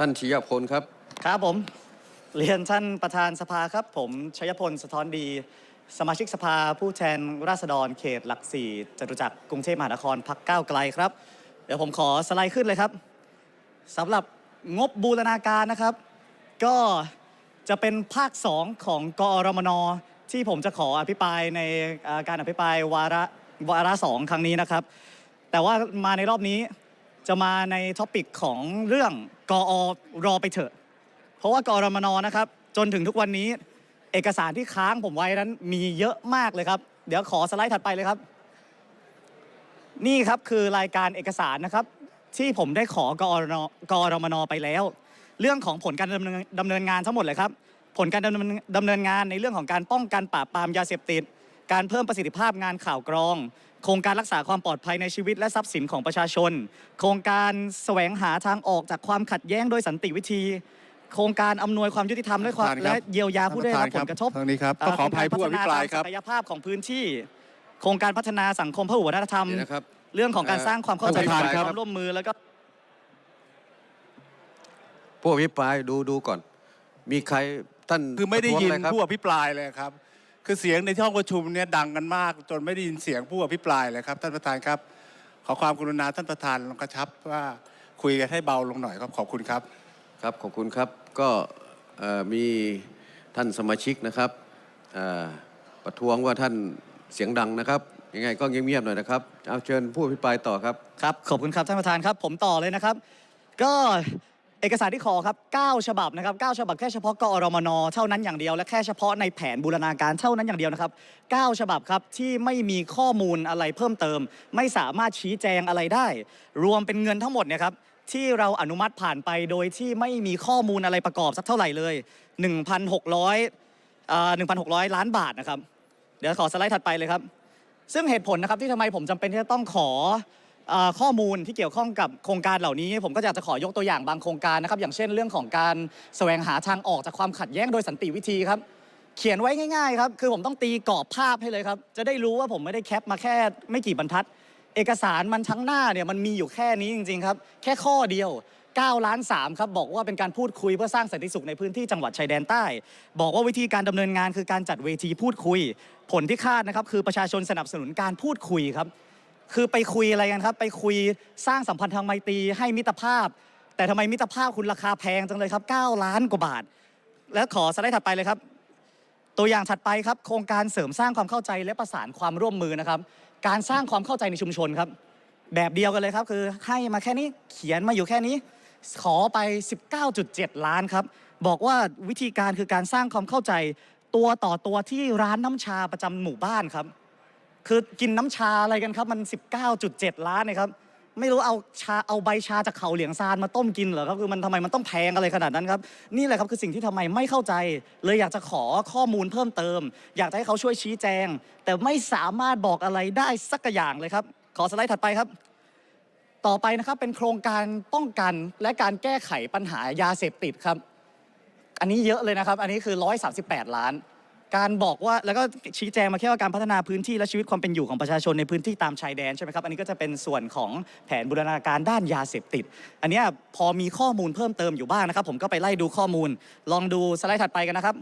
ท่านชยพลครับ ครับผม เรียนท่านประธานสภาครับ ผมชัยพลสะท้อนดี สมาชิกสภาผู้แทนราษฎรเขตหลักสี่จตุจักรกรุงเทพมหานครพักก้าวไกลครับ เดี๋ยวผมขอสไลด์ขึ้นเลยครับสำหรับงบบูรณาการนะครับ ก็จะเป็นภาค 2 ของกอรมน ที่ผมจะขออภิปรายในเอ่อการอภิปรายวาระวาระสองครั้งนี้นะครับ แต่ว่ามาในรอบนี้จะมาในท็อปิกของเรื่องกอรอไปเถอะ เพราะว่ากรมนนะครับ จนถึงทุกวันนี้ เอกสารที่ค้างผมไว้นั้นมีเยอะมากเลยครับ เดี๋ยวขอสไลด์ถัดไปเลยครับ นี่ครับคือรายการเอกสารนะครับ ที่ผมได้ขอกอรนกรมนไปแล้ว เรื่องของผลการดำเนินดำเนินงานทั้งหมดเลยครับ ผลการดำเนินดำเนินงานในเรื่องของการป้องกันปราบปรามยาเสพติด การเพิ่มประสิทธิภาพงานข่าวกรอง โครงการรักษาความปลอดภัยในชีวิตและทรัพย์สินของประชาชน โครงการแสวงหาทางออกจากความขัดแย้งโดยสันติวิธี โครงการอำนวยความยุติธรรมและความท่านประธานครับและเยียวยาผู้ได้รับผลกระทบทางนี้ครับต้องขออภัยผู้อภิปรายครับโงกพัฒนตมศักยภาพของพื้นที่ โครงการพัฒนาสังคมพหุวัฒนธรรมเดี๋ยวนะครับเรื่องของการเอ่อสร้างความเข้าใจท่านประธานครับความร่วมมือแล้วก็ผู้อภิปรายดูดูก่อน มีใคร ท่านคือไม่ได้ยินประท้วงอะรครับ ผู้อภิปรายเลยครับ คือเสียงในที่ห้องประชุมเนี่ยดังกันมาก จนไม่ได้ยินเสียงผู้อภิปรายเลยครับ ท่านประธานครับ ขอความกรุณาท่านประธานลองกระชับว่าคุยกันให้เบาลงหน่อยครับขอบคุณครับ ครับขอบคุณครับก็เอ่อมีท่านสมาชิกนะครับเอ่อประท้วงว่าท่านเสียงดังนะครับยังไงก็เงียบๆหน่อยนะครับเอาเชิญผู้อภิปรายต่อครับ ครับ ขอบคุณครับ ท่านประธานครับ ผมต่อเลยนะครับ ก็ เอกสารที่ขอครับ 9 ฉบับนะครับ 9 ฉบับแค่เฉพาะกอรมน เท่านั้นอย่างเดียว และแค่เฉพาะในแผนบูรณาการเท่านั้นอย่างเดียวนะครับ 9 ฉบับครับที่ไม่มีข้อมูลอะไรเพิ่มเติม ไม่สามารถชี้แจงอะไรได้ รวมเป็นเงินทั้งหมดเนี่ยครับที่เราอนุมัติผ่านไปโดยที่ไม่มีข้อมูลอะไรประกอบสักเท่าไหร่เลย 1,600เอ่อ1,600 ล้านบาทนะครับ เดี๋ยวขอสไลด์ถัดไปเลยครับ ซึ่งเหตุผลนะครับที่ทำไมผมจำเป็นที่จะต้องขอเออ ข้อมูลที่เกี่ยวข้องกับโครงการเหล่านี้ ผมก็อยากจะขอยกตัวอย่างบางโครงการนะครับ อย่างเช่นเรื่องของการแสวงหาทางออกจากความขัดแย้งโดยสันติวิธีครับ เขียนไว้ง่ายๆครับ คือผมต้องตีกรอบภาพให้เลยครับ จะได้รู้ว่าผมไม่ได้แคปมาแค่ไม่กี่บรรทัด เอกสารมันทั้งหน้าเนี่ยมันมีอยู่แค่นี้จริงๆครับ แค่ข้อเดียว9ล้าน3ครับบอกว่าเป็นการพูดคุยเพื่อสร้างสันติสุขในพื้นที่จังหวัดชายแดนใต้ บอกว่าวิธีการดำเนินงานคือการจัดเวทีพูดคุย ผลที่คาดนะครับคือประชาชนสนับสนุนการพูดคุยครับ คือไปคุยอะไรกันครับ ไปคุยสร้างสัมพันธ์ทางไมตรีให้มิตรภาพ แต่ทำไมมิตรภาพคุณราคาแพงจังเลยครับ 9 ล้านกว่าบาท แล้วขอสไลด์ถัดไปเลยครับ ตัวอย่างถัดไปครับ โครงการเสริมสร้างความเข้าใจและประสานความร่วมมือนะครับ การสร้างความเข้าใจในชุมชนครับ แบบเดียวกันเลยครับ คือให้มาแค่นี้เขียนมาอยู่แค่นี้ ขอไป 19.7 ล้านครับบอกว่าวิธีการคือการสร้างความเข้าใจตัวต่อตัวที่ร้านน้ำชาประจำหมู่บ้านครับ คือกินน้ำชาอะไรกันครับ มัน 19.7 ล้านนะครับ ไม่รู้เอาชาเอาใบชาจากเขาเหลียงซานมาต้มกินเหรอครับคือมันทำไมมันต้องแพงอะไรขนาดนั้นครับนี่แหละครับคือสิ่งที่ทำไมไม่เข้าใจ เลยอยากจะขอข้อมูลเพิ่มเติม อยากจะให้เขาช่วยชี้แจง แต่ไม่สามารถบอกอะไรได้สักอย่างเลยครับ ขอสไลด์ถัดไปครับ ต่อไปนะครับเป็นโครงการป้องกันและการแก้ไขปัญหายาเสพติดครับ อันนี้เยอะเลยนะครับ อันนี้คือ 138 ล้าน การบอกว่าแล้วก็ชี้แจงมาแค่ว่าการพัฒนาพื้นที่และชีวิตความเป็นอยู่ของประชาชนในพื้นที่ตามชายแดนใช่ไหมครับอันนี้ก็จะเป็นส่วนของแผนบูรณาการด้านยาเสพติด อันนี้พอมีข้อมูลเพิ่มเติมอยู่บ้างนะครับ ผมก็ไปไล่ดูข้อมูล ลองดูสไลด์ถัดไปกันนะครับ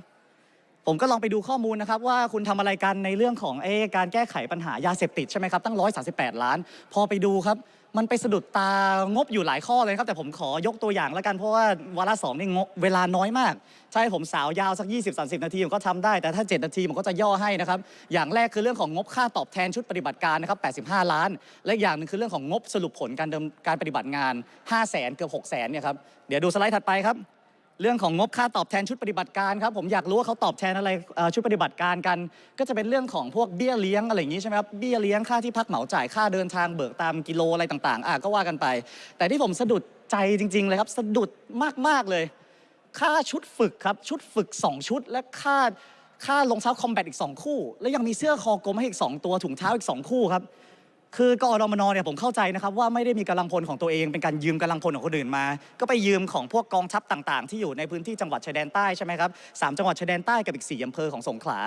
ผมก็ลองไปดูข้อมูลนะครับว่าคุณทำอะไรกันในเรื่องของเอการแก้ไขปัญหายาเสพติดใช่ไหมครับตั้ง 138 ล้าน พอไปดูครับมันไปสะดุดตางบอยู่หลายข้อเลยครับแต่ผมขอยกตัวอย่างแล้วกันเพราะว่าวาระสองนี่งบเวลาน้อยมาก ใช่ผมสาวยาวสัก 20-30 นาทีผมก็ทำได้แต่ถ้า 7 นาทีผมก็จะย่อให้นะครับ อย่างแรกคือเรื่องของงบค่าตอบแทนชุดปฏิบัติการนะครับ85 ล้าน และอย่างหนึ่งคือเรื่องของงบสรุปผลการดำการปฏิบัติงาน 5 0 0แสนเกือบ6 0แสนเนี่ยครับเดี๋ยวดูสไลด์ถัดไปครับ เรื่องของงบค่าตอบแทนชุดปฏิบัติการครับผมอยากรู้ว่าเขาตอบแทนอะไรเอ่อชุดปฏิบัติการกัน ก็จะเป็นเรื่องของพวกเบี้ยเลี้ยงอะไรอย่างนี้ใช่ไหมครับเบี้ยเลี้ยงค่าที่พักเหมาจ่ายค่าเดินทางเบิกตามกิโลอะไรต่างๆอะก็ว่ากันไป แต่ที่ผมสะดุดใจจริง ๆ เลยครับ สะดุดมากๆเลย ค่าชุดฝึกครับชุดฝึก 2 ชุด และค่าค่ารองเท้าคอมแบทอีก 2 คู่ แล้วยังมีเสื้อคอกลมให้อีก 2 ตัวถุงเท้าอีก 2 คู่ครับ คือกอรมนเนี่ยผมเข้าใจนะครับว่าไม่ได้มีกำลังพลของตัวเองเป็นการยืมกำลังพลของคนอื่นมา ก็ไปยืมของพวกกองทัพต่างๆ ที่อยู่ในพื้นที่จังหวัดชายแดนใต้ใช่ไหมครับสามจังหวัดชายแดนใต้กับอีกสี่อำเภอของสงขลา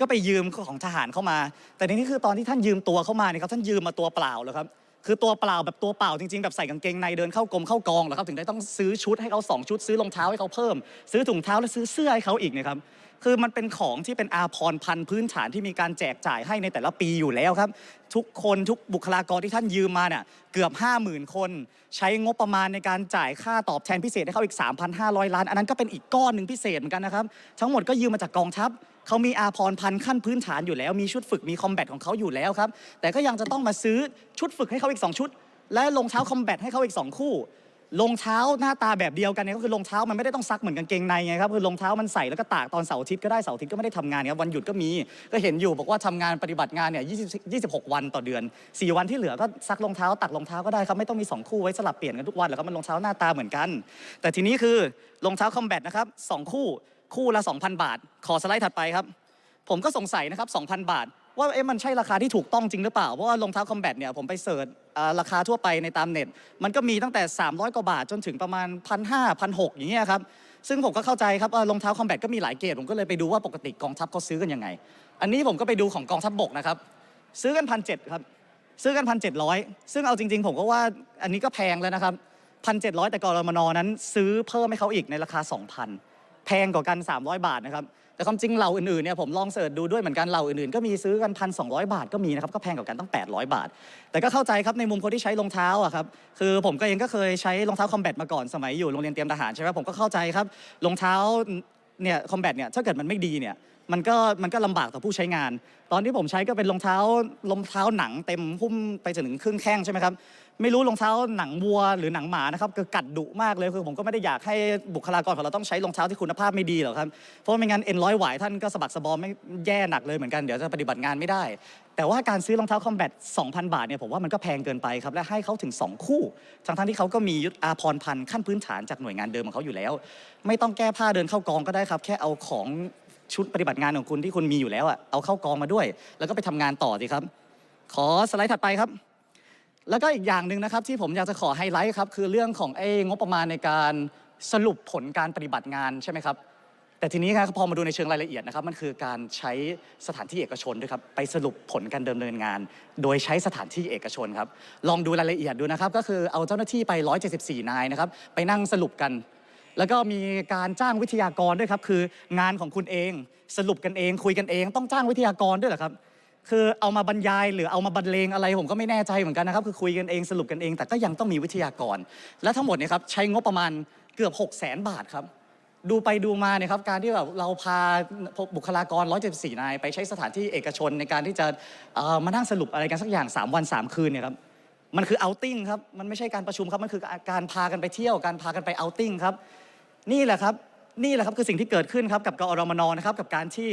ก็ไปยืมของทหารเข้ามา แต่ทีนี้คือตอนที่ท่านยืมตัวเข้ามาเนี่ยครับท่านยืมมาตัวเปล่าเหรอครับคือตัวเปล่าแบบตัวเปล่าจริงๆแบบใส่กางเกงในเดินเข้ากรมเข้ากองเหรอครับถึงได้ต้องซื้อชุดให้เขาสองชุดซื้อรองเท้าให้เขาเพิ่ม ซื้อถุงเท้าและซื้อเสื้อให้เขาอีกเนะครับ คือมันเป็นของที่เป็นอาพรพันธุ์พื้นฐานที่มีการแจกจ่ายให้ในแต่ละปีอยู่แล้วครับ ทุกคนทุกบุคลากรที่ท่านยืมมาเนี่ยเกือบ 50,000 คน ใช้งบประมาณในการจ่ายค่าตอบแทนพิเศษให้เขาอีก 3,500 ล้าน อันนั้นก็เป็นอีกก้อนหนึ่งพิเศษเหมือนกันนะครับ ทั้งหมดก็ยืมมาจากกองทัพเขามีอาพรพันธ์ขั้นพื้นฐานอยู่แล้ว มีชุดฝึกมีคอมแบทของเขาอยู่แล้วครับแต่ก็ยังจะต้องมาซื้อชุดฝึกให้เขาอีก 2 ชุด และรองเท้าคอมแบทให้เขาอีก 2 คู่ รองเท้าหน้าตาแบบเดียวกันเนี่ยก็คือรองเท้ามันไม่ได้ต้องซักเหมือนกางเกงในไงครับคือรองเท้ามันใส่แล้วก็ตากตอนเสาร์อาทิตย์ก็ได้เสาร์อาทิตย์ก็ไม่ได้ทำงานครับวันหยุดก็มีก็เห็นอยู่บอกว่าทำงานปฏิบัติงานเนี่ย20 26 วันต่อเดือน 4 วันที่เหลือก็ซักรองเท้าตักรองเท้าก็ได้ครับไม่ต้องมี2คู่ไว้สลับเปลี่ยนกันทุกวันหรอกครับมันรองเท้าหน้าตาเหมือนกัน แต่ทีนี้คือรองเท้าคอมแบทนะครับสองคู่คู่ละ2,000 บาท ขอสไลด์ถัดไปครับ ผมก็สงสัยนะครับ2,000 บาท ว่าเอ๊ะมันใช่ราคาที่ถูกต้องจริงหรือเปล่า เพราะว่ารองเท้าคอมแบทเนี่ยผมไปเสิร์ชอ่าราคาทั่วไปในตามเน็ต มันก็มีตั้งแต่ 300 กว่าบาทจนถึงประมาณ1,500 1,600อย่างเงี้ยครับ ซึ่งผมก็เข้าใจครับว่ารองเท้าคอมแบทก็มีหลายเกรดผมก็เลยไปดูว่าปกติกองทัพเขาซื้อกันยังไง อันนี้ผมก็ไปดูของกองทัพบกนะครับซื้อกันพันเครับซื้อกันพันเซึ่งเอาจริง ๆ ผมก็ว่าอันนี้ก็แพงแล้วนะครับพันเแต่กรมนนั้นซื้อเพิ่มให้เขาอีกในราคา 2,000 แพงกว่ากัน 300 บาทนะครับแต่ความจริงเหล่าอื่นๆเนี่ยผมลองเสิร์ชดูด้วยเหมือนกันเหล่าอื่นๆก็มีซื้อกันพันสองบาทก็มีนะครับก็แพงกว่ากันตั้ง 800 บาท แต่ก็เข้าใจครับในมุมคนที่ใช้รองเท้าอะครับคือผมก็เองก็เคยใช้รองเท้าคอมแบทมาก่อนสมัยอยู่โรงเรียนเตรียมทหารใช่ไหมผมก็เข้าใจครับรองเท้าเนี่ยคอมแบทเนี่ยถ้าเกิดมันไม่ดีเนี่ย มันก็มันก็ลำบากต่อผู้ใช้งาน ตอนที่ผมใช้ก็เป็นรองเท้ารองเท้าหนังเต็มหุ้มไปจนถึงครึ่งแข้งใช่ไหมครับ ไม่รู้รองเท้าหนังวัวหรือหนังหมานะครับคือกัดดุมากเลยคือผมก็ไม่ได้อยากให้บุคลากรของเราต้องใช้รองเท้าที่คุณภาพไม่ดีหรอกครับ เพราะไม่งั้นเอ็นร้อยหวายท่านก็สะบักสะบอมไม่แย่หนักเลยเหมือนกันเดี๋ยวจะปฏิบัติงานไม่ได้ แต่ว่าการซื้อรองเท้าคอมแบท2,000 บาทเนี่ยผมว่ามันก็แพงเกินไปครับและให้เขาถึง 2 คู่ ทั้งๆที่เขาก็มียุทธอาพรพันธ์ขั้นพื้นฐานจากหน่วยงานเดิมของเขาอยู่แล้ว ไม่ต้องแก้ผ้าเดินเข้ากองก็ได้ครับแค่เอาของ ชุดปฏิบัติงานของคุณที่คุณมีอยู่แล้วอะเอาเข้ากองมาด้วย แล้วก็ไปทำงานต่อสิครับ ขอสไลด์ถัดไปครับ แล้วก็อีกอย่างหนึ่งนะครับ ที่ผมอยากจะขอไฮไลท์ครับคือเรื่องของไอ้งบประมาณในการสรุปผลการปฏิบัติงานใช่ไหมครับแต่ทีนี้ครับพอมาดูในเชิงรายละเอียดนะครับ มันคือการใช้สถานที่เอกชนด้วยครับไปสรุปผลการดำเนินงาน โดยใช้สถานที่เอกชนครับลองดูรายละเอียดดูนะครับ ก็คือเอาเจ้าหน้าที่ไป 174 นายนะครับไปนั่งสรุปกัน แล้วก็มีการจ้างวิทยากรด้วยครับ คืองานของคุณเองสรุปกันเองคุยกันเอง ต้องจ้างวิทยากรด้วยเหรอครับ คือเอามาบรรยายหรือเอามาบรรเลงอะไรผมก็ไม่แน่ใจเหมือนกันนะครับ คือคุยกันเองสรุปกันเอง แต่ก็ยังต้องมีวิทยากร และทั้งหมดเนี่ยครับใช้งบประมาณเกือบ 6 0 0 0 0 0 บาทครับดูไปดูมาเนี่ยครับการที่แบบเราพาบุคลากร 174 นาย ไปใช้สถานที่เอกชนในการที่จะเอ่อมานั่งสรุปอะไรกันสักอย่าง 3 วัน 3 คืนเนี่ยครับมันคือเอาติ้งครับ มันไม่ใช่การประชุมครับ มันคือการพากันไปเที่ยว การพากันไปเอาติ้งครับ นี่แหละครับนี่แหละครับคือสิ่งที่เกิดขึ้นครับกับกอรมนนะครับกับการที่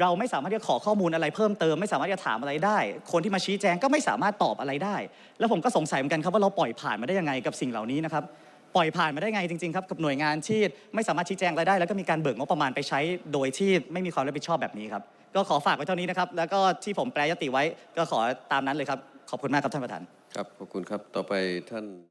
เราไม่สามารถที่จะขอข้อมูลอะไรเพิ่มเติมไม่สามารถที่จะถามอะไรได้ คนที่มาชี้แจงก็ไม่สามารถตอบอะไรได้ แล้วผมก็สงสัยเหมือนกันครับว่าเราปล่อยผ่านมาได้ยังไงกับสิ่งเหล่านี้นะครับปล่อยผ่านมาได้ไงจริงๆครับกับหน่วยงานที่ไม่สามารถชี้แจงอะไรได้ แล้วก็มีการเบิกงบประมาณไปใช้โดยที่ไม่มีความรับผิดชอบแบบนี้ครับก็ขอฝากไว้เท่านี้นะครับแล้วก็ที่ผมแปลยติไว้ก็ขอตามนั้นเลยครับขอบคุณมากครับท่านประธานครับขอบคุณครับต่อไปท่าน